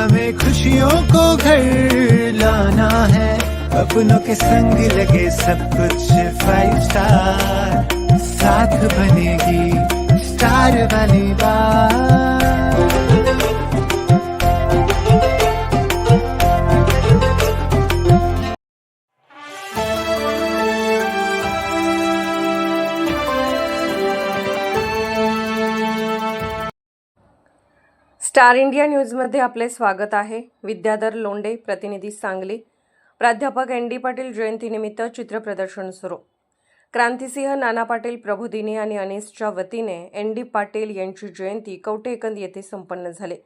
हमें खुशियों को घर लाना है। अपनों के संग लगे सब कुछ फाइव स्टार साथ बनेगी स्टार वाली बात। स्टार इंडिया न्यूजमध्ये आपले स्वागत आहे. विद्याधर लोंडे प्रतिनिधी सांगली. प्राध्यापक एन डी पाटील जयंतीनिमित्त चित्रप्रदर्शन सुरू. क्रांतिसिंह नाना पाटील प्रभुदिनी आणि अनिसच्या वतीने एन डी पाटील यांची जयंती कवठेकंद येथे संपन्न झाली.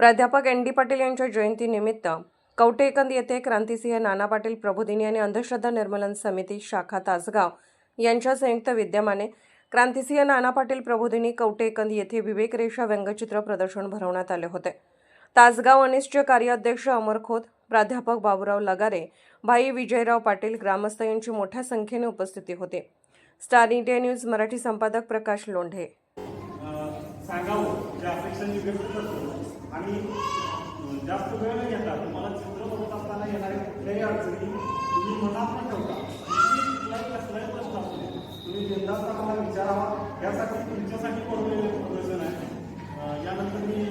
प्राध्यापक एन डी पाटील यांच्या जयंतीनिमित्त कवठेकंद येथे क्रांतिसिंह नाना पाटील प्रभुदिनी आणि अंधश्रद्धा निर्मूलन समिती शाखा तासगाव यांच्या संयुक्त विद्यमाने क्रांतिसिंह नाना पाटील प्रबोधिनी कवटेकंद येथे विवेक रेषा व्यंगचित्र प्रदर्शन भरवण्यात आले होते. तासगाव अनिसचे कार्याध्यक्ष अमर खोत प्राध्यापक बाबूराव लगारे भाई विजयराव पाटील ग्रामस्थ यांची मोठ्या संख्येने उपस्थिती होती. स्टार इंडिया न्यूज मराठी संपादक प्रकाश लोंढे. आणि जास्त वेळ न घेता तुम्हाला चित्र बघत असताना येणारे कुठल्याही अडचणी यंदाचा मला विचारावा. यासाठी तुमच्यासाठी करून प्रदर्शन आहे? यानंतर मी